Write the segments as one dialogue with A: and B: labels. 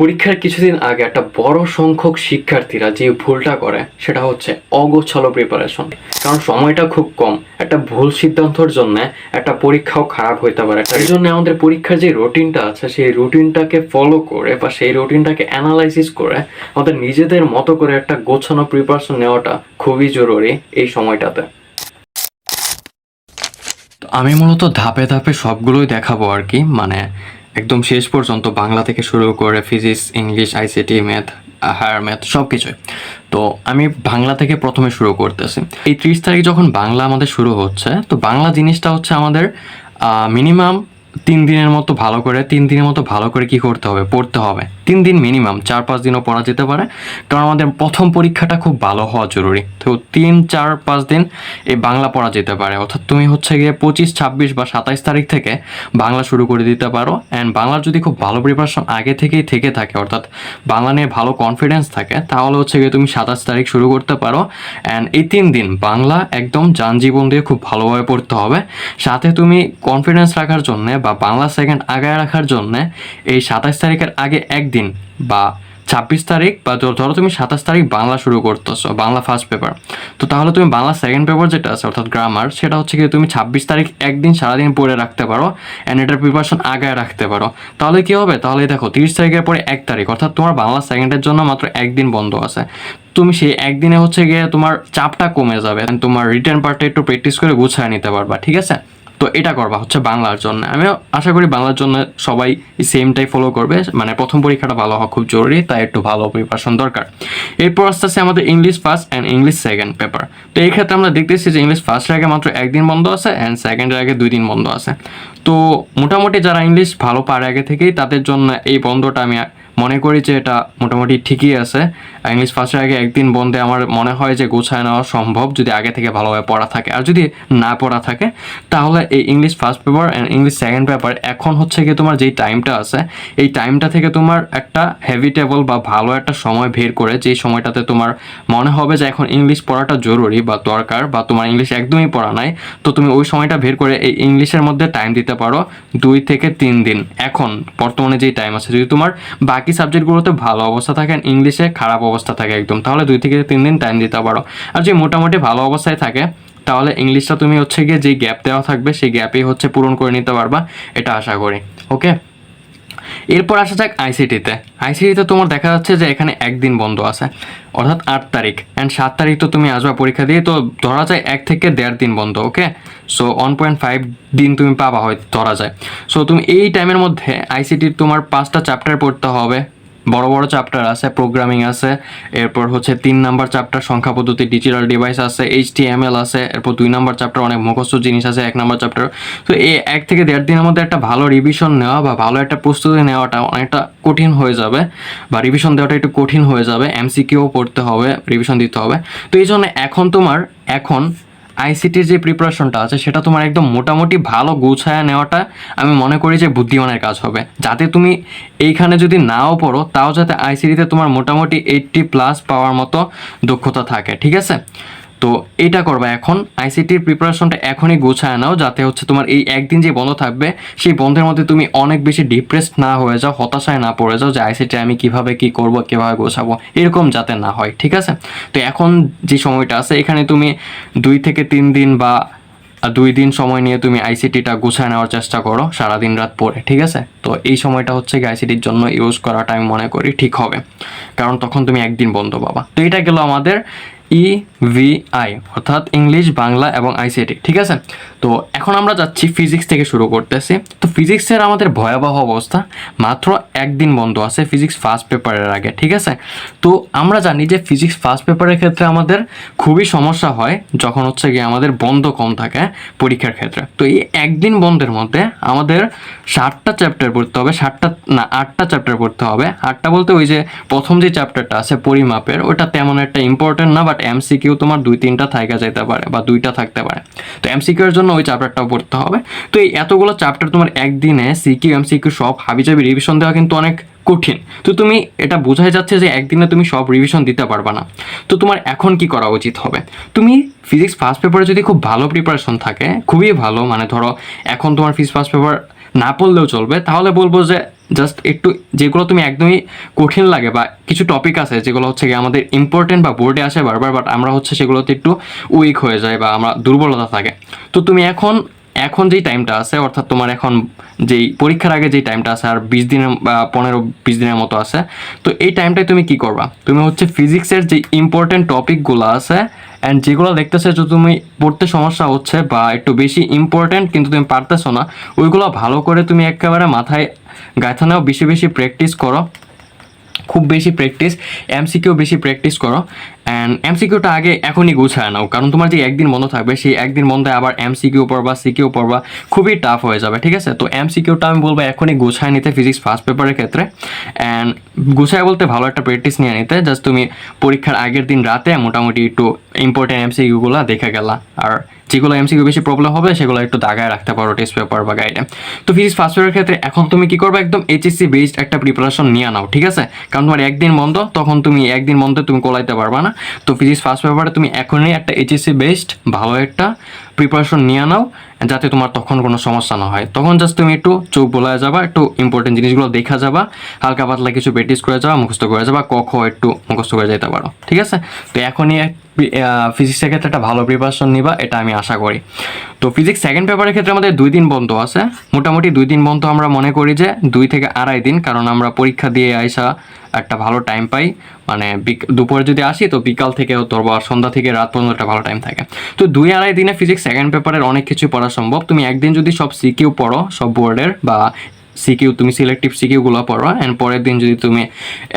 A: পরীক্ষার কিছুদিন আগে একটা বড় সংখ্যক শিক্ষার্থীরা যে ভুলটা করে, সেটা হচ্ছে অগোছালো প্রিপারেশন কারণ সময়টা খুব কম। একটা ভুল সিদ্ধান্তর জন্য একটা পরীক্ষাও খারাপ হইতে পারে। তার জন্য আমাদের পরীক্ষার যে রুটিনটা আছে, সেই রুটিনটাকে ফলো করে বা সেই রুটিনটাকে অ্যানালাইসিস করে আমাদের নিজেদের মতো করে একটা গোছানো প্রিপারেশন নেওয়াটা খুবই জরুরি এই সময়টাতে। আমি মূলত ধাপে ধাপে সবগুলোই দেখাবো আর কি। মানে একদম শেষ পর্যন্ত বাংলা থেকে শুরু করে physics, English, ICT, math, higher math সব কিছুই তো আমি বাংলা থেকে প্রথমে শুরু করতেছি। এই ত্রিশ তারিখ যখন বাংলা আমাদের শুরু হচ্ছে, তো বাংলা জিনিসটা হচ্ছে আমাদের মিনিমাম তিন দিনের মতো ভালো করে, তিন দিনের মতো ভালো করে কি করতে হবে? পড়তে হবে। তিন দিন মিনিমাম চার, পাঁচ দিনও পড়া যেতে পারে। কারণ আমাদের প্রথম পরীক্ষাটা খুব ভালো হওয়া জরুরি। তো তিন, চার, পাঁচ দিন এই বাংলা পড়া যেতে পারে। অর্থাৎ তুমি হচ্ছে গিয়ে পঁচিশ, ছাব্বিশ বা সাতাইশ তারিখ থেকে বাংলা শুরু করে দিতে পারো। অ্যান্ড বাংলার যদি খুব ভালো প্রিপারেশন আগে থেকেই থেকে থাকে, অর্থাৎ বাংলা নিয়ে ভালো কনফিডেন্স থাকে, তাহলে হচ্ছে গিয়ে তুমি সাতাশ তারিখ শুরু করতে পারো। অ্যান্ড এই তিন দিন বাংলা একদম যানজীবন দিয়ে খুব ভালোভাবে পড়তে হবে। সাথে তুমি কনফিডেন্স রাখার জন্যে বা বাংলা সেকেন্ড আগায় রাখার জন্যে এই সাতাশ তারিখের আগে একদিন বা ছাব্বিশ তারিখ বা ধরো তুমি সাতাশ তারিখ বাংলা শুরু করতেছো, বাংলা ফার্স্ট পেপার তো তাহলে তুমি বাংলা সেকেন্ড পেপার যেটা আছে, অর্থাৎ গ্রামার সেটা হচ্ছে কি তুমি ছাব্বিশ তারিখ একদিন সারাদিন পড়ে রাখতে পারো অ্যান্ড এটার প্রিপারেশন আগায় রাখতে পারো। তাহলে কি হবে? তাহলে দেখো, তিরিশ তারিখের পরে এক তারিখ, অর্থাৎ তোমার বাংলা সেকেন্ডের জন্য মাত্র একদিন বন্ধ আছে। তুমি সেই একদিনে হচ্ছে গিয়ে তোমার চাপটা কমে যাবে তোমার রিটার্ন পার্টটা একটু প্র্যাকটিস করে গুছিয়ে নিতে পারবা, ঠিক আছে? তো এটা করবা হচ্ছে বাংলার জন্য। আমি আশা করি বাংলার জন্য সবাই সেমটাই ফলো করবে। মানে প্রথম পরীক্ষাটা ভালো হওয়া খুব জরুরি, তাই একটু ভালো প্রিপারেশন দরকার। এরপর আস্তে আস্তে আমাদের English first and English second paper তো এই ক্ষেত্রে আমরা দেখতেছি যে ইংলিশ ফার্স্টের আগে মাত্র একদিন বন্ধ আছে অ্যান্ড সেকেন্ডের আগে দুই দিন বন্ধ আছে। তো মোটামুটি যারা ইংলিশ ভালো পারে আগে থেকেই, তাদের জন্য এই বন্ধটা আমি মনে করি যে এটা মোটামুটি ঠিকই আছে। ইংলিশ ফার্স্টের আগে একদিন বন্ধে আমার মনে হয় যে গোছায় নেওয়া সম্ভব যদি আগে থেকে ভালোভাবে পড়া থাকে। আর যদি না পড়া থাকে, তাহলে এই English first paper and English second paper এখন হচ্ছে গিয়ে তোমার যেই টাইমটা আছে, এই টাইমটা থেকে তোমার একটা হেভিটেবল বা ভালো একটা সময় বের করে যেই সময়টাতে তোমার মনে হবে যে এখন ইংলিশ পড়াটা জরুরি বা দরকার বা তোমার ইংলিশ একদমই পড়া নাই, তো তুমি ওই সময়টা বের করে এই ইংলিশের মধ্যে টাইম দিতে পারো দুই থেকে তিন দিন। এখন বর্তমানে যেই টাইম আছে, যদি তোমার বাকি সাবজেক্টগুলোতে ভালো অবস্থা থাকে and ইংলিশে খারাপ অবস্থা থাকে একদম। তাহলে দুই থেকে তিন দিন টাইম দিতে পারো। আর যদি মোটামুটি ভালো অবস্থায় থাকে, তাহলে ইংলিশটা তুমি হচ্ছে গিয়ে যে গ্যাপ দেওয়া থাকবে, সেই গ্যাপেই হচ্ছে পূরণ করে নিতে পারবা, এটা আশা করি। ওকে এরপর আসা যাক আইসিটিতে আইসিটিতে তোমার দেখা যাচ্ছে যে এখানে একদিন বন্ধ আছে। অর্থাৎ আট তারিখ। অ্যান্ড সাত তারিখ তো তুমি আসবা পরীক্ষা দিয়ে, তো ধরা যায় এক থেকে দেড় দিন বন্ধ okay so one point five দিন তুমি পাবা হয়, ধরা যায়। সো তুমি এই টাইমের মধ্যে আইসিটির তোমার পাঁচটা চ্যাপ্টার পড়তে হবে। বড় বড় চ্যাপ্টার আছে প্রোগ্রামিং আছে, এরপর হচ্ছে তিন নাম্বার চ্যাপ্টার সংখ্যা পদ্ধতি ডিজিটাল ডিভাইস আছে এইচ টি এম এল আছে, এরপর দুই নাম্বার চ্যাপ্টার অনেক মুখস্থ জিনিস আছে, এক নাম্বার চ্যাপ্টার তো এই এক থেকে দেড় দিনের মধ্যে একটা ভালো রিভিশন নেওয়া বা ভালো একটা প্রস্তুতি নেওয়াটা অনেকটা কঠিন হয়ে যাবে বা রিভিশন দেওয়াটা একটু কঠিন হয়ে যাবে। এমসিকিউ পড়তে হবে রিভিশন দিতে হবে। তো এই জন্য এখন তোমার, এখন আইসিটির যে প্রিপারেশনটা আছে, সেটা তোমার একদম মোটামুটি ভালো গুছায়া নেওয়াটা আমি মনে করি যে বুদ্ধিমানের কাজ হবে। যাতে তুমি এইখানে যদি নাও পড়ো, তাও যাতে আইসিটিতে তোমার মোটামুটি এইটটি প্লাস পাওয়ার মতো দক্ষতা থাকে, ঠিক আছে? তো এটা করবা এখন। আইসিটির প্রিপারেশনটা এখনই গোছায় নাও, যাতে হচ্ছে তোমার এই একদিন যে বন্ধ থাকবে, সেই বন্ধের মধ্যে তুমি অনেক বেশি ডিপ্রেসড না হয়ে যাও, হতাশায় না পড়ে যাও যে আইসিটি আমি কীভাবে কি করব, কীভাবে গোছাবো, এরকম যাতে না হয়, ঠিক আছে? তো এখন যে সময়টা আছে, এখানে তুমি দুই থেকে তিন দিন বা দুই দিন সময় নিয়ে তুমি আইসিটিটা গুছায় নেওয়ার চেষ্টা করো সারাদিন রাত পরে, ঠিক আছে? তো এই সময়টা হচ্ছে কি আইসিটির জন্য ইউজ করাটা আমি মনে করি ঠিক হবে, কারণ তখন তুমি একদিন বন্ধ পাবা। তো এটা গেল আমাদের ই ভি আই অর্থাৎ ইংলিশ বাংলা এবং আইসিটি ঠিক আছে? তো এখন আমরা যাচ্ছি ফিজিক্স থেকে শুরু করতেছি। তো ফিজিক্সের আমাদের ভয়াবহ অবস্থা, মাত্র একদিন বন্ধ আছে ফিজিক্স ফার্স্ট পেপারের আগে, ঠিক আছে? তো আমরা জানি যে ফিজিক্স ফার্স্ট পেপারের ক্ষেত্রে আমাদের খুবই সমস্যা হয়, যখন হচ্ছে গিয়ে আমাদের বন্ধ কম থাকে পরীক্ষার ক্ষেত্রে। তো এই একদিন বন্ধের মধ্যে আমাদের ষাটটা চ্যাপ্টার পড়তে হবে ষাটটা না, আটটা চ্যাপ্টার পড়তে হবে। আটটা বলতে ওই যে প্রথম যে চ্যাপ্টারটা আছে পরিমাপের, ওটা তেমন একটা ইম্পর্টেন্ট না বাট এমসিকিউ তোমার দুই তিনটা থাকা যেতে পারে বা দুইটা থাকতে পারে। তো এমসিকিউ এর জন্য ওই চ্যাপ্টারটাও পড়তে হবে। তো এই এতগুলো চ্যাপ্টার তোমার একদিনে সিকিউ এমসিকিউ সব হাবিজাবি রিভিশন দেওয়া কিন্তু অনেক কঠিন। তো তুমি এটা বোঝাই যাচ্ছে যে একদিনে তুমি সব রিভিশন দিতে পারবা না। তো তোমার এখন কি করা উচিত হবে? তুমি ফিজিক্স ফার্স্ট পেপারে যদি খুব ভালো প্রিপারেশন থাকে, খুবই ভালো মানে ধরো এখন তোমার ফিজিক্স ফার্স্ট পেপার না পড়লেও চলবে, তাহলে বলব যে জাস্ট একটু যেগুলো তুমি একদমই কঠিন লাগে বা কিছু টপিক আছে যেগুলো হচ্ছে গিয়ে আমাদের ইম্পর্টেন্ট বা বোর্ডে আসে বারবার বাট আমরা হচ্ছে সেগুলোতে একটু উইক হয়ে যায় বা আমরা দুর্বলতা থাকে। তো তুমি এখন এখন যেই টাইমটা আছে, অর্থাৎ তোমার এখন যেই পরীক্ষার আগে যেই টাইমটা আছে, আর বিশ দিনের, বা পনেরো, বিশ দিনের মতো আছে, তো এই টাইমটায় তুমি কি করবা? তুমি হচ্ছে ফিজিক্সের যে ইম্পর্টেন্ট টপিকগুলো আছে অ্যান্ড যেগুলো দেখতেছে যে তুমি পড়তে সমস্যা হচ্ছে বা একটু বেশি ইম্পর্ট্যান্ট কিন্তু তুমি পারতেছো না, ওইগুলো ভালো করে তুমি একেবারে মাথায় গাঁথা নাও, বেশি বেশি প্র্যাকটিস করো। খুব বেশি প্র্যাকটিস এমসিকেও বেশি প্র্যাকটিস করো। অ্যান্ড এমসিকিউটা আগে এখনই গুছায় নাও, কারণ তোমার যে একদিন বন্ধ থাকবে, সেই একদিন বন্ধে আবার এমসিকিউ পড়বা সিকিউ পড়বা, খুবই টাফ হয়ে যাবে, ঠিক আছে? তো এমসিকিউটা আমি বলব এখনই গুছায় নিতে ফিজিক্স ফার্স্ট পেপারের ক্ষেত্রে। অ্যান্ড গুছায় বলতে ভালো একটা প্র্যাকটিস নিয়ে নিতে জাস্ট তুমি পরীক্ষার আগের দিন রাতে মোটামুটি একটু ইম্পর্টেন্ট এমসিকিউগুলো দেখে গেলা। আর যেগুলো এমসিকিউ বেশি প্রবলেম হবে, সেগুলো একটু দাগায় রাখতে পারো টেস্ট পেপার বা গাইডে তো ফিজিক্স ফার্স্ট পেপারের ক্ষেত্রে এখন তুমি কি করবে, একদম এইচএসসি বেসড একটা প্রিপারেশন নিয়ে নাও, ঠিক আছে? কারণ তোমার একদিন বন্ধ, তখন তুমি একদিন বন্ধ তুমি কোলাইতে পারবা না। তো ফিজিক্স ফার্স্ট পেপারে তুমি এখনই একটা এইচএসসি বেসড ভালো একটা প্রিপারেশন নিয়ে নাও, যাতে তোমার তখন কোনো সমস্যা না হয়। তখন জাস্ট তুমি একটু চোখ বোলায় যাবা, একটু ইম্পর্টেন্ট জিনিসগুলো দেখা যাবা, হালকা পাতলা কিছু প্র্যাকটিস করে যাবা, মুখস্থ করে যাবা, ক, খ একটু মুখস্থ করে যেতে পারো, ঠিক আছে? তো এখনই ফিজিক্সের ক্ষেত্রে একটা ভালো প্রিপারেশন নিবা, এটা আমি আশা করি। তো ফিজিক্স সেকেন্ড পেপারের ক্ষেত্রে আমাদের দুই দিন বন্ধ আছে। মোটামুটি দুই দিন বন্ধ আমরা মনে করি যে দুই থেকে আড়াই দিন, কারণ আমরা পরীক্ষা দিয়ে আইসা একটা ভালো টাইম পাই। মানে দুপুরে যদি আসি তো বিকাল থেকে তোর সন্ধ্যা থেকে রাত পর্যন্ত একটা ভালো টাইম থাকে। তো দুই আড়াই দিনে ফিজিক্স সেকেন্ড পেপারের অনেক কিছু পড়া সম্ভব। তুমি একদিন যদি সব সিকিউ পড়ো, সব বোর্ডের বা সিকিউ তুমি সিলেক্টিভ সিকিউগুলো পড়ো অ্যান্ড পরের দিন যদি তুমি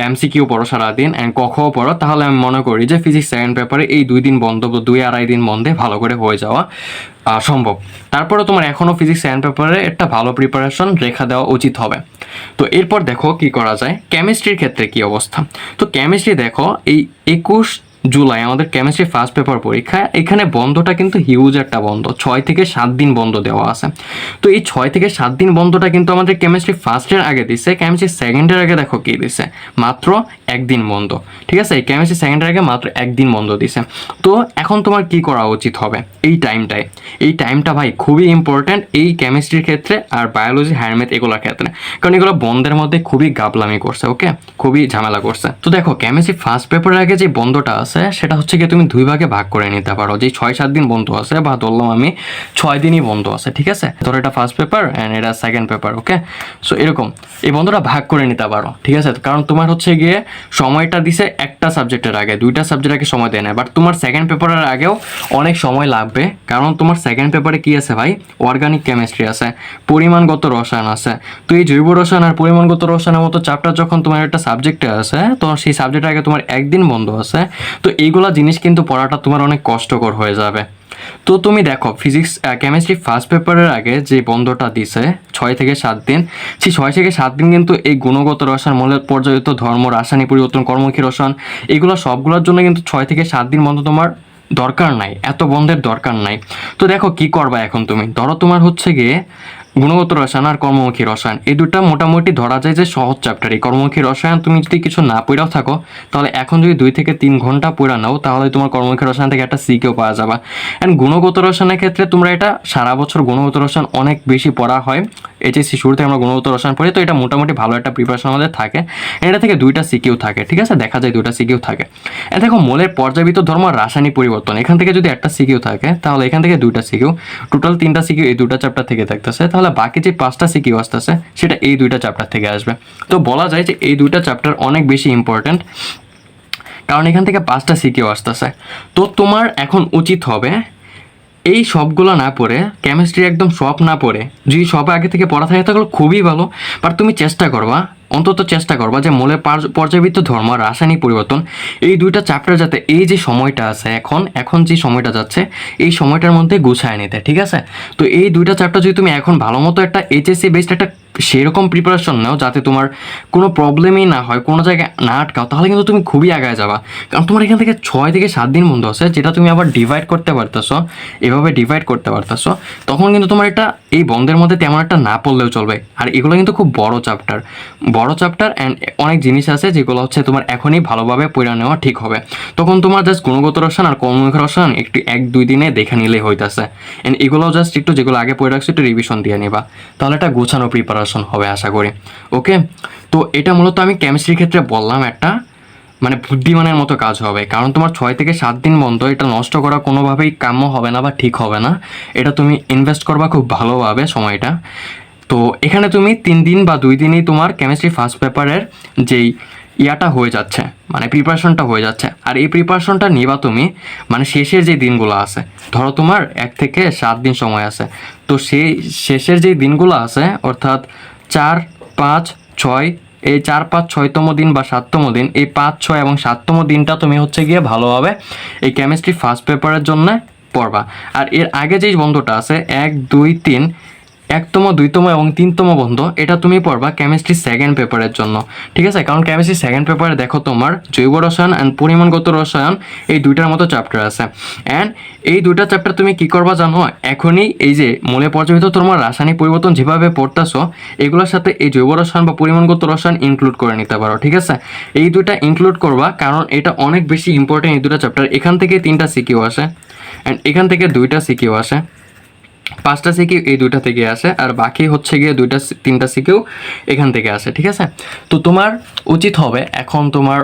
A: এম সিকিউ পড়ো সারাদিন অ্যান্ড কখও পড়ো, তাহলে আমি মনে করি যে ফিজিক্স সেকেন্ড পেপারে এই দুই দিন বন্ধ দুই আড়াই দিন বন্ধে ভালো করে হয়ে যাওয়া সম্ভব। তারপরে তোমার এখনও ফিজিক্স সেকেন্ড পেপারে একটা ভালো প্রিপারেশন রেখা দেওয়া উচিত হবে। তো এরপর দেখো কি করা যায়। কেমিস্ট্রির ক্ষেত্রে কি অবস্থা? তো কেমিস্ট্রি দেখো, এই একুশ জুলাই, আমাদের কেমিস্ট্রি ফার্স্ট পেপার পরীক্ষা, এখানে বন্ধটা কিন্তু হিউজ একটা বন্ধ, ছয় থেকে সাত দিন বন্ধ দেওয়া আছে। তো এই ছয় থেকে সাত দিন বন্ধটা কিন্তু আমাদের কেমিস্ট্রি ফার্স্টের আগে দিছে কেমিস্ট্রি সেকেন্ডের আগে দেখো কি দিছে, মাত্র একদিন বন্ধ, ঠিক আছে? এই কেমিস্ট্রি সেকেন্ডের আগে মাত্র একদিন বন্ধ দিছে। তো এখন তোমার কি করা উচিত হবে? এই টাইমটায় এই টাইমটা ভাই খুবই ইম্পর্ট্যান্ট এই কেমিস্ট্রির ক্ষেত্রে আর বায়োলজি হায়ারমেথ এগুলোর ক্ষেত্রে। কারণ এগুলো বন্ধের মধ্যে খুবই গাবলামি করছে ওকে খুবই ঝামেলা করছে। তো দেখো কেমিস্ট্রি ফার্স্ট পেপারের আগে যে বন্ধটা আছে সেটা হচ্ছে কি তুমি দুই ভাগে ভাগ করে নিতে পারো। যে ছয়, সাত দিন বন্ধ আছে বা ধরলাম আমি ছয় দিনই বন্ধ আছে, ঠিক আছে? ধরো এটা ফার্স্ট পেপার অ্যান্ড এটা সেকেন্ড পেপার ওকে সো এরকম। এই বন্ধটা ভাগ করে নিতে পারো, ঠিক আছে? কারণ তোমার হচ্ছে গিয়ে সময়টা দিছে একটা সাবজেক্টের আগে, দুইটা সাবজেক্ট আগে সময় দেয় না। বাট তোমার সেকেন্ড পেপারের আগেও অনেক সময় লাগবে, কারণ তোমার সেকেন্ড পেপারে কি আছে ভাই? অর্গানিক কেমিস্ট্রি আছে, পরিমাণগত রসায়ন আছে। তো এই জৈব রসায়ন আর পরিমাণগত রসায়নের মতো চ্যাপ্টার যখন তোমার একটা সাবজেক্টে আছে, তো সেই সাবজেক্টের আগে তোমার একদিন বন্ধ আছে তো এইগুলা জিনিস কিন্তু পড়াটা তোমার অনেক কষ্টকর হয়ে যাবে। তো তুমি দেখো ফিজিক্স কেমিস্ট্রি ফার্স্ট পেপারের আগে যে বন্ধটা দিছে, ছয় থেকে সাত দিন, সেই ছয় থেকে সাত দিন কিন্তু এই গুণগত রসায়ন মূলের পর্যায়িত ধর্ম, রাসায়নিক পরিবর্তন, কর্মমুখী রসায়ন, এগুলো সবগুলোর জন্য কিন্তু ছয় থেকে সাত দিন বন্ধ তোমার দরকার নাই, এত বন্ধের দরকার নাই। তো দেখো কি করবা এখন তুমি? ধরো তোমার হচ্ছে গিয়ে গুণগত রসায়ন আর কর্মমুখী রসায়ন, এই দুটো মোটামুটি ধরা যায় যে সহজ চ্যাপ্টার এই কর্মমুখী রসায়ন তুমি যদি কিছু না পড়াও থাকো, তাহলে এখন যদি দুই থেকে তিন ঘণ্টা পড়া নাও, তাহলে তোমার কর্মমুখী রসায়ন থেকে একটা সিকেও পাওয়া যাবে। অ্যান্ড গুণগত রসায়নের ক্ষেত্রে তোমরা এটা সারা বছর গুণগত রসায়ন অনেক বেশি পড়া হয়। এই এইচএসসি শুরুতে আমরা গুণগত রসায়ন পড়ি, তো এটা মোটামুটি ভালো একটা প্রিপারেশন আমাদের থাকে। এটা থেকে দুইটা সিকিউ থাকে, ঠিক আছে? দেখা যায় দুইটা সিকিউ থাকে। এটা দেখো, মোলের পর্যাবৃত ধর্ম রাসায়নিক পরিবর্তন। এখান থেকে যদি একটা সিকিউ থাকে, তাহলে এখান থেকে দুইটা সিকিউ টোটাল তিনটা সিকিউ এই দুইটা চ্যাপ্টার থেকে থাকতেছে। তাহলে বাকি যে পাঁচটা সিকিউ আসতেছে, সেটা এই দুইটা চ্যাপ্টার থেকে আসবে। তো বলা যায় যে এই দুইটা চ্যাপ্টার অনেক বেশি ইম্পর্ট্যান্ট কারণ এখান থেকে পাঁচটা সিকিউ আসতেছে। তো তোমার এখন উচিত হবে এই সবগুলো না পড়ে কেমিস্ট্রি একদম সব না পড়ে, যদি সব আগে থেকে পড়া থাকে তাহলে খুবই ভালো বাট তুমি চেষ্টা করবা অন্তত চেষ্টা করবা যে মূলের পর্যাবৃত্ত ধর্ম আর রাসায়নিক পরিবর্তন এই দুইটা চ্যাপ্টার যাতে এই যে সময়টা আছে এখন এখন যে সময়টা যাচ্ছে, এই সময়টার মধ্যে গুছায় নিতে, ঠিক আছে? তো এই দুইটা চ্যাপ্টার যদি তুমি এখন ভালো মতো একটা এইচএসসি বেসড একটা সেরকম প্রিপারেশন নাও যাতে তোমার কোনো প্রবলেমই না হয়, কোনো জায়গায় না আটকাও, তাহলে কিন্তু তুমি খুবই আগায় যাবা। কারণ তোমার এখান থেকে ছয় থেকে সাত দিন বন্ধ আছে, যেটা তুমি আবার ডিভাইড করতে পারতেছো, এভাবে ডিভাইড করতে পারতেছো, তখন কিন্তু তোমার এটা এই বন্ধের মধ্যে তেমন একটা না পড়লেও চলবে। আর এগুলো কিন্তু খুব বড় চ্যাপ্টার বড় চ্যাপ্টার অ্যান্ড অনেক জিনিস আছে যেগুলো হচ্ছে তোমার এখনই ভালোভাবে পড়ে নেওয়া ঠিক হবে। তখন তোমার জাস্ট গুণগত রসায়ন আর কর্মমুখী রসায়ন একটু এক, দুই দিনে দেখে নিলেই হইতাছে। অ্যান্ড এগুলো জাস্ট একটু যেগুলো আগে পড়ে রাখছো, একটু রিভিশন দিয়ে নিবা। তাহলে একটা গোছানো প্রিপারেশন প্রিপারেশন হবে, আশা করি। ওকে তো এটা মূলত আমি কেমিস্ট্রির ক্ষেত্রে বললাম একটা মানে বুদ্ধিমানের মতো কাজ হবে। কারণ তোমার ছয় থেকে সাত দিন বন্ধ, এটা নষ্ট করা কোনোভাবেই কাম্য হবে না বা ঠিক হবে না। এটা তুমি ইনভেস্ট করবা খুব ভালোভাবে সময়টা। তো এখানে তুমি তিন দিন বা দুই দিনই তোমার কেমিস্ট্রি ফার্স্ট পেপারের যেই ইয়াটা হয়ে যাচ্ছে মানে প্রিপারেশনটা হয়ে যাচ্ছে। আর এই প্রিপারেশনটা নিবা তুমি মানে শেষের যে দিনগুলো আছে, ধরো তোমার এক থেকে সাত দিন সময় আছে, তো সেই শেষের যে দিনগুলো আছে, অর্থাৎ চার, পাঁচ, ছয়, এই চার, পাঁচ, ছয়তম দিন বা সাততম দিন, এই পাঁচ, ছয় এবং সাততম দিনটা তুমি হচ্ছে গিয়ে ভালোভাবে এই কেমিস্ট্রি ফার্স্ট পেপারের জন্য পড়বা। আর এর আগে যেই বন্ধটা আছে, এক, দুই, তিন একতম, দুইতম এবং তিনতম বন্ধ, এটা তুমি পড়বা কেমিস্ট্রি সেকেন্ড পেপারের জন্য। ঠিক আছে? কারণ কেমিস্ট্রি সেকেন্ড পেপারে দেখো তোমার জৈব রসায়ন অ্যান্ড পরিমাণগত রসায়ন, এই দুইটার মতো চ্যাপ্টার আছে। অ্যান্ড এই দুইটা চ্যাপ্টার তুমি কি করবা জানো? এখনই এই যে মূলে পর্যবেক্ষিত তোমার রাসায়নিক পরিবর্তন যেভাবে পড়তেছো, এগুলোর সাথে এই জৈব রসায়ন বা পরিমাণগত রসায়ন ইনক্লুড করে নিতে পারো, ঠিক আছে? এই দুইটা ইনক্লুড করবা কারণ এটা অনেক বেশি ইম্পর্টেন্ট এই দুটো চ্যাপ্টার এখান থেকে তিনটা সিকিউ আসে। অ্যান্ড এখান থেকে দুইটা সিকিউ আসে। পাঁচটা সিকিউ এই দুইটা থেকে আসে, আর বাকি হচ্ছে গিয়ে দুইটা তিনটা সিকিউ এখান থেকে আসে, ঠিক আছে? তো তোমার উচিত হবে এখন তোমার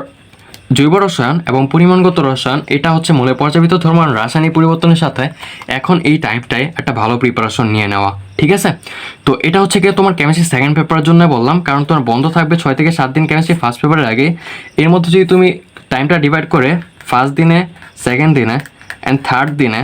A: জৈব রসায়ন এবং পরিমাণগত রসায়ন, এটা হচ্ছে মূলে পর্যাপিত ধর্মান রাসায়নিক পরিবর্তনের সাথে এখন এই টাইমটায় একটা ভালো প্রিপারেশন নিয়ে নেওয়া, ঠিক আছে? তো এটা হচ্ছে গিয়ে তোমার কেমিস্ট্রি সেকেন্ড পেপারের জন্য বললাম, কারণ তোমার বন্ধ থাকবে ছয় থেকে সাত দিন কেমিস্ট্রি ফার্স্ট পেপারের আগে। এর মধ্যে যদি তুমি টাইমটা ডিভাইড করে ফার্স্ট দিনে সেকেন্ড দিনে অ্যান্ড থার্ড দিনে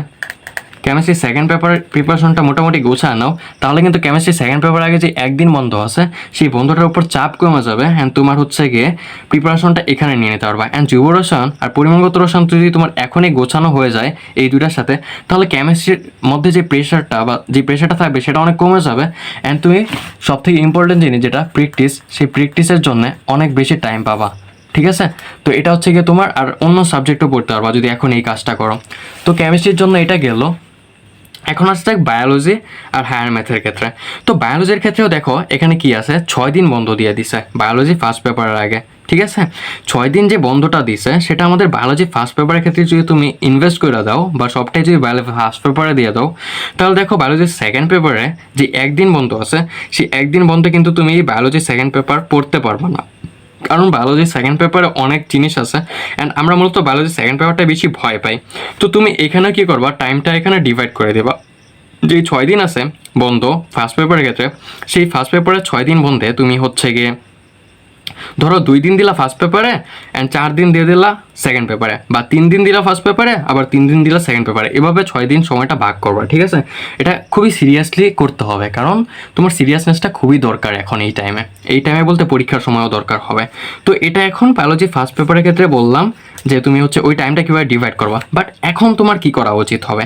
A: কেমিস্ট্রি সেকেন্ড পেপারের প্রিপারেশনটা মোটামুটি গোছায় নাও? তাহলে কিন্তু কেমিস্ট্রি সেকেন্ড পেপার আগে যে একদিন বন্ধ আছে, সেই বন্ধটার উপর চাপ কমে যাবে অ্যান্ড তোমার হচ্ছে গিয়ে প্রিপারেশনটা এখানে নিয়ে নিতে পারবা। অ্যান্ড যুব রসায়ন আর পরিমাণগত রসায়ন যদি তোমার এখনই গোছানো হয়ে যায় এই দুইটার সাথে, তাহলে কেমিস্ট্রির মধ্যে যে প্রেশারটা বা যে প্রেশারটা থাকবে সেটা অনেক কমে যাবে অ্যান্ড তুমি সব থেকে ইম্পর্টেন্ট জিনিস যেটা প্র্যাকটিস সেই প্র্যাকটিসের জন্য অনেক বেশি টাইম পাবা। ঠিক আছে? তো এটা হচ্ছে গিয়ে তোমার আর অন্য সাবজেক্টও পড়তে পারবা যদি এখন এই কাজটা করো। তো কেমিস্ট্রির জন্য এটা গেল। এখন আসছে বায়োলজি আর হায়ার ম্যাথের ক্ষেত্রে। তো বায়োলজির ক্ষেত্রেও দেখো, এখানে কি আছে? ছয় দিন বন্ধ দিয়ে দিছে। বায়োলজি ফার্স্ট পেপারের আগে, ঠিক আছে? ছয় দিন যে বন্ধটা দিছে, সেটা আমাদের বায়োলজি ফার্স্ট পেপারের ক্ষেত্রে যদি তুমি ইনভেস্ট করে দাও বা সবটাই যদি বায়োলজি ফার্স্ট পেপারে দিয়ে দাও, তাহলে দেখো বায়োলজির সেকেন্ড পেপারে যে একদিন বন্ধ আছে, সেই একদিন বন্ধে কিন্তু তুমি বায়োলজি সেকেন্ড পেপার পড়তে পারবে না। কারণ বায়োলজি সেকেন্ড পেপারে অনেক জিনিস আছে অ্যান্ড আমরা মূলত বায়োলজি সেকেন্ড পেপারটা বেশি ভয় পাই। তো তুমি এখানে কী করবা? টাইমটা এখানে ডিভাইড করে দেবা। যে ছয় দিন আছে বন্ধ ফার্স্ট পেপারের ক্ষেত্রে সেই ফার্স্ট পেপারের ছয় দিন বন্ধে তুমি হচ্ছে গিয়ে ধরো দুই দিন দিলা ফার্স্ট পেপারে অ্যান্ড চার দিন দিয়ে দিলা সেকেন্ড পেপারে বা তিন দিন দিলা ফার্স্ট পেপারে আবার তিন দিন দিলা সেকেন্ড পেপারে এভাবে ছয় দিন সময়টা ভাগ করবা, ঠিক আছে? এটা খুবই সিরিয়াসলি করতে হবে, কারণ তোমার সিরিয়াসনেসটা খুবই দরকার এখন এই টাইমে এই টাইমে বলতে পরীক্ষার সময়ও দরকার হবে। তো এটা এখন বায়োলজি ফার্স্ট পেপারের ক্ষেত্রে বললাম যে তুমি হচ্ছে ওই টাইমটা কীভাবে ডিভাইড করবা। বাট এখন তোমার কি করা উচিত হবে?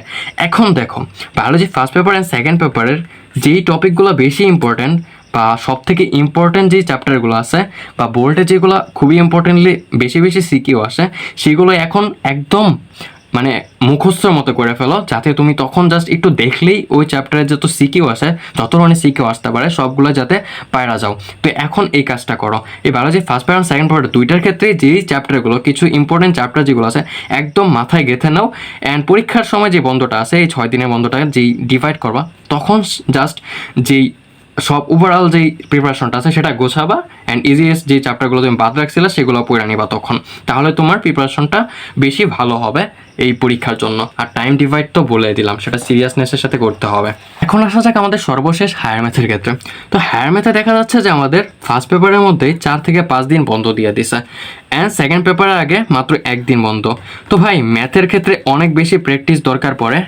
A: এখন দেখো biology first paper and second পেপারের যেই টপিকগুলো বেশি ইম্পর্ট্যান্ট বা সব থেকে ইম্পর্ট্যান্ট যেই চ্যাপ্টারগুলো আছে বা বোর্ডে যেগুলো খুবই ইম্পর্টেন্টলি বেশি বেশি সিকিও আসে, সেগুলো এখন একদম মানে মুখস্থর মতো করে ফেলো, যাতে তুমি তখন জাস্ট একটু দেখলেই ওই চ্যাপ্টারে যত সিকিও আসে, যত ধরনের সিকিও আসতে পারে, সবগুলো যাতে পায়রা যাও। তো এখন এই কাজটা করো। এই biology first part second part দুইটার ক্ষেত্রে যেই চ্যাপ্টারগুলো কিছু ইম্পর্টেন্ট চ্যাপ্টার যেগুলো আছে, একদম মাথায় গেঁথে নাও। অ্যান্ড পরীক্ষার সময় যে বন্ধটা আছে, এই ছয় দিনের বন্ধটা যেই ডিভাইড করবা, তখন জাস্ট যেই সব ওভারঅল যেই প্রিপারেশনটা আছে সেটা গোছাবা অ্যান্ড ইজিএস যে চ্যাপ্টারগুলো তুমি বাদ রাখছিলে সেগুলো পড়ে নিবা তখন। তাহলে তোমার প্রিপারেশনটা বেশি ভালো হবে এই পরীক্ষার জন্য। আর টাইম ডিভাইড তো বলে দিলাম, সেটা সিরিয়াসনেসের সাথে করতে হবে। এখন আসা যাক আমাদের সর্বশেষ হায়ার ম্যাথের ক্ষেত্রে। তো হায়ার ম্যাথে দেখা যাচ্ছে যে আমাদের ফার্স্ট পেপারের মধ্যেই চার থেকে পাঁচ দিন বন্ধ দিয়ে দিছে। অ্যান্ড সেকেন্ড পেপারের আগে মাত্র একদিন বন্ধ। তো ভাই ম্যাথের ক্ষেত্রে অনেক বেশি প্র্যাকটিস দরকার পড়ে।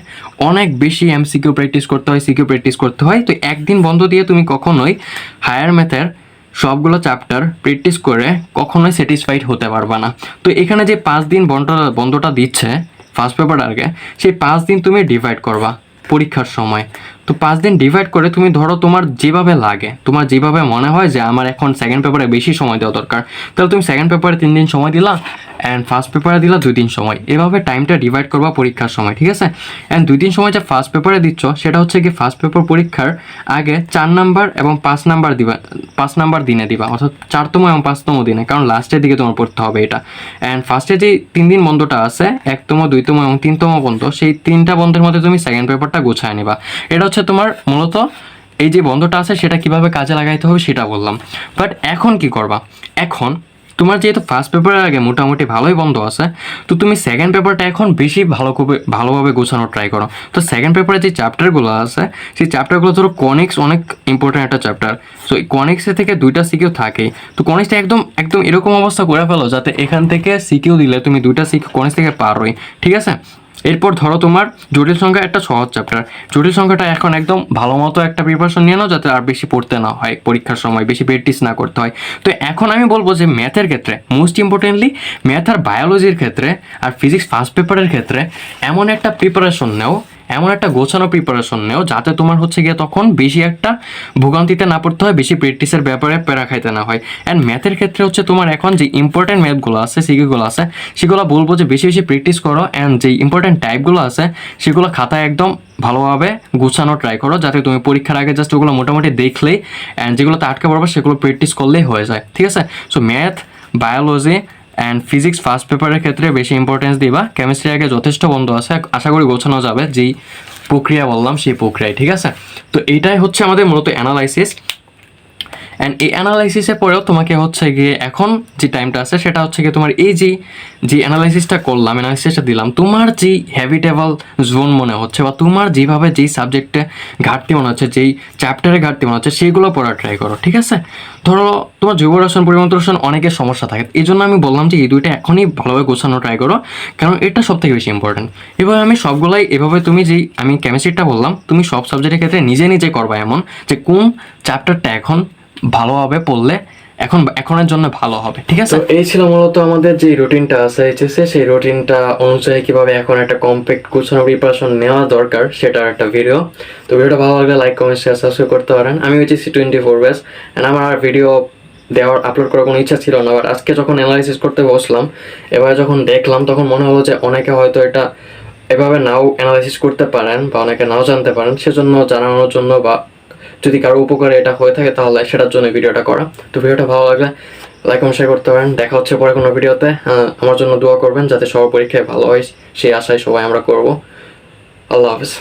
A: অনেক বেশি এমসিকিউ প্র্যাকটিস করতে হয় সিকিউ প্র্যাকটিস করতে হয়। তো একদিন বন্ধ দিয়ে তুমি কখনোই হায়ার ম্যাথের সবগুলো চ্যাপ্টার প্র্যাকটিস করে কখনোই স্যাটিসফাইড হতে পারবে না। তো এখানে যে পাঁচ দিন বন্ধটা বন্ধটা দিচ্ছে ফার্স্ট পেপার আগে, সেই পাঁচ দিন তুমি ডিভাইড করবা পরীক্ষার সময়। তো পাঁচ দিন ডিভাইড করে তুমি ধরো তোমার যেভাবে লাগে, তোমার যেভাবে মনে হয় যে আমার এখন সেকেন্ড পেপারে বেশি সময় দেওয়া দরকার, তাহলে তুমি সেকেন্ড পেপারে তিন দিন সময় দিলা অ্যান্ড ফার্স্ট পেপারে দিলা দুই দিন সময়। এভাবে টাইমটা ডিভাইড করবা পরীক্ষার সময়, ঠিক আছে? অ্যান্ড দুই দিন সময় যে ফার্স্ট পেপারে দিচ্ছ, সেটা হচ্ছে কি ফার্স্ট পেপার পরীক্ষার আগে চার নাম্বার এবং পাঁচ নাম্বার দিবা, পাঁচ নাম্বার দিনে দিবা, অর্থাৎ চারতম এবং পাঁচতম দিনে, কারণ লাস্টের দিকে তোমার পড়তে হবে এটা। অ্যান্ড ফার্স্টে যে তিন দিন বন্ধটা আছে, একতম, দুইতম এবং তিনতম বন্ধ, সেই তিনটা বন্ধের মধ্যে তুমি সেকেন্ড পেপারটা গুছায় নিবা। এটা হচ্ছে তোমার মূলত এই যে বন্ধটা আছে, সেটা কীভাবে কাজে লাগাইতে হবে সেটা বললাম। বাট এখন কি করবা? এখন তোমার যেহেতু ফার্স্ট পেপারের আগে মোটামুটি ভালোই বন্ধ আছে, তো তুমি সেকেন্ড পেপারটা এখন বেশি ভালো ভালোভাবে গোছানোর ট্রাই করো। তো সেকেন্ড পেপারে যে চ্যাপ্টারগুলো আছে, সেই চ্যাপ্টারগুলো ধরো কনিক্স অনেক ইম্পর্ট্যান্ট একটা চ্যাপ্টার সো এই কনিক্সের থেকে দুইটা সিকিউ থাকেই তো কনিক্সটা একদম একদম এরকম অবস্থা করে ফেলো যাতে এখান থেকে সিকিউ দিলে তুমি দুইটা সিকিউ কনিক্স থেকে পারোই। ঠিক আছে? এরপর ধরো তোমার জটিল সংখ্যা একটা সহজ চ্যাপ্টার জটিল সংখ্যাটা এখন একদম ভালো মতো একটা প্রিপারেশন নিয়ে নাও যাতে আর বেশি পড়তে না হয়, পরীক্ষার সময় বেশি প্র্যাকটিস না করতে হয়। তো এখন আমি বলব যে ম্যাথের ক্ষেত্রে মোস্ট ইম্পর্টেন্টলি ম্যাথ আর বায়োলজির ক্ষেত্রে আর ফিজিক্স ফার্স্ট পেপারের ক্ষেত্রে এমন একটা প্রিপারেশন নেও এমন একটা গোছানো প্রিপারেশন নেও, যাতে তোমার হচ্ছে গিয়ে তখন বেশি একটা ভোগান্তিতে না পড়তে হয়, বেশি প্র্যাকটিসের ব্যাপারে প্যারা খাইতে না হয়। অ্যান্ড ম্যাথের ক্ষেত্রে হচ্ছে তোমার এখন যে ইম্পর্টেন্ট ম্যাথগুলো আছে সিকিগুলো আছে, সেগুলো বলব যে বেশি বেশি প্র্যাকটিস করো অ্যান্ড যে ইম্পর্টেন্ট টাইপগুলো আছে, সেগুলো খাতায় একদম ভালোভাবে গুছানো ট্রাই করো, যাতে তুমি পরীক্ষার আগে জাস্ট ওগুলো মোটামুটি দেখলেই অ্যান্ড যেগুলোতে আটকে পড়বে, সেগুলো প্র্যাকটিস করলেই হয়ে যায়। ঠিক আছে? So math biology and physics first পেপারের ক্ষেত্রে বেশি ইম্পর্টেন্স দিবা। কেমিস্ট্রি আগে যথেষ্ট বন্ধ আছে। আশা করি গোছানো যাবে। যেই প্রক্রিয়া বললাম, সেই প্রক্রিয়ায়, ঠিক আছে? তো এইটাই হচ্ছে আমাদের মূলত অ্যানালাইসিস অ্যান্ড এই অ্যানালাইসিসের পরেও তোমাকে হচ্ছে গিয়ে এখন যে টাইমটা আছে, সেটা হচ্ছে গিয়ে তোমার এই যে যে অ্যানালাইসিসটা করলাম অ্যানালাইসিসটা দিলাম, তোমার যেই হ্যাবিটেবল জোন মনে হচ্ছে বা তোমার যেভাবে যেই সাবজেক্টে ঘাটতি মনে হচ্ছে, যেই চ্যাপ্টারে ঘাটতি মনে হচ্ছে সেইগুলো পড়া ট্রাই করো, ঠিক আছে? ধরো, তোমার জৈব রসায়ন পরিবর্তন রসায়ন অনেকের সমস্যা থাকে এই জন্য আমি বললাম যে এই দুইটা এখনই ভালোভাবে গোছানো ট্রাই করো, কারণ এটা সব থেকে বেশি ইম্পর্টেন্ট এবার আমি সবগুলাই এভাবে তুমি যেই, আমি কেমিস্ট্রিটা বললাম, তুমি সব সাবজেক্টের ক্ষেত্রে নিজে নিজে করবা এমন যে কোন চ্যাপ্টারটা এখন ভালোভাবে পড়লে এখন, এখনের জন্য ভালো হবে, ঠিক আছে? এই ছিল মূলত আমাদের যে রুটিনটা আছে এইচএসএ সেই রুটিনটা অনুযায়ী কীভাবে এখন একটা কমপ্লিট গোছানো প্রিপারেশন নেওয়া দরকার সেটার একটা ভিডিও তো ভিডিওটা ভালো লাগলে লাইক কমেন্ট শেয়ার সাবস্ক্রাইব করতে পারেন। আমি হচ্ছে C twenty four base and আমার আর ভিডিও দেওয়ার আপলোড করার কোনো ইচ্ছা ছিল না। বাট আজকে যখন অ্যানালাইসিস করতে বসলাম, এবার যখন দেখলাম, তখন মনে হলো যে অনেকে হয়তো এটা এভাবে নাও অ্যানালাইসিস করতে পারেন বা অনেকে নাও জানতে পারেন। সেজন্য জানানোর জন্য বা যদি কারও উপকারে এটা হয়ে থাকে তাহলে সেটার জন্য ভিডিওটা করা। তো ভিডিওটা ভালো লাগলে লাইক এবং শেয়ার করতে পারেন। দেখা হচ্ছে পরে কোনো ভিডিওতে। আমার জন্য দোয়া করবেন যাতে সবার পরীক্ষায় ভালো হয়, সেই আশায় সবাই আমরা করব। আল্লাহ হাফিজ।